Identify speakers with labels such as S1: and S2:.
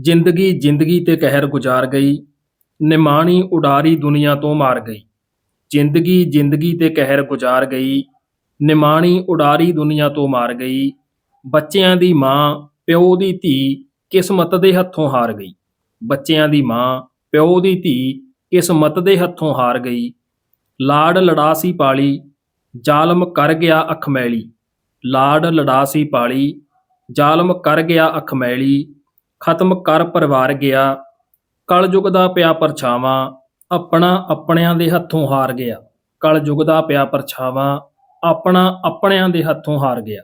S1: ਜ਼ਿੰਦਗੀ ਜ਼ਿੰਦਗੀ ਤੇ ਕਹਿਰ ਗੁਜ਼ਾਰ ਗਈ, ਨਿਮਾਣੀ ਉਡਾਰੀ ਦੁਨੀਆ ਤੋਂ ਮਾਰ ਗਈ। ਜ਼ਿੰਦਗੀ ਜ਼ਿੰਦਗੀ ਤੇ ਕਹਿਰ ਗੁਜ਼ਾਰ ਗਈ, ਨਿਮਾਣੀ ਉਡਾਰੀ ਦੁਨੀਆ ਤੋਂ ਮਾਰ ਗਈ। ਬੱਚਿਆਂ ਦੀ ਮਾਂ, ਪਿਓ ਦੀ ਧੀ ਕਿਸਮਤ ਦੇ ਹੱਥੋਂ ਹਾਰ ਗਈ। ਬੱਚਿਆਂ ਦੀ ਮਾਂ, ਪਿਓ ਦੀ ਧੀ ਕਿਸਮਤ ਦੇ ਹੱਥੋਂ ਹਾਰ ਗਈ। ਲਾੜ ਲੜਾਸੀ ਪਾਲੀ, ਜ਼ਾਲਮ ਕਰ ਗਿਆ ਅਖਮੈਲੀ। ਲਾੜ ਲੜਾਸੀ ਪਾਲੀ, ਜ਼ਾਲਮ ਕਰ ਗਿਆ ਅਖਮੈਲੀ। ਖਤਮ ਕਰ ਪਰਿਵਾਰ ਗਿਆ। ਕਲਯੁਗ ਦਾ ਪਿਆ ਪਰਛਾਵਾਂ ਆਪਣਾ ਆਪਣਿਆਂ ਦੇ ਹੱਥੋਂ ਹਾਰ ਗਿਆ। ਕਲਯੁਗ ਦਾ ਪਿਆ ਪਰਛਾਵਾਂ ਆਪਣਾ ਆਪਣਿਆਂ ਦੇ ਹੱਥੋਂ ਹਾਰ ਗਿਆ।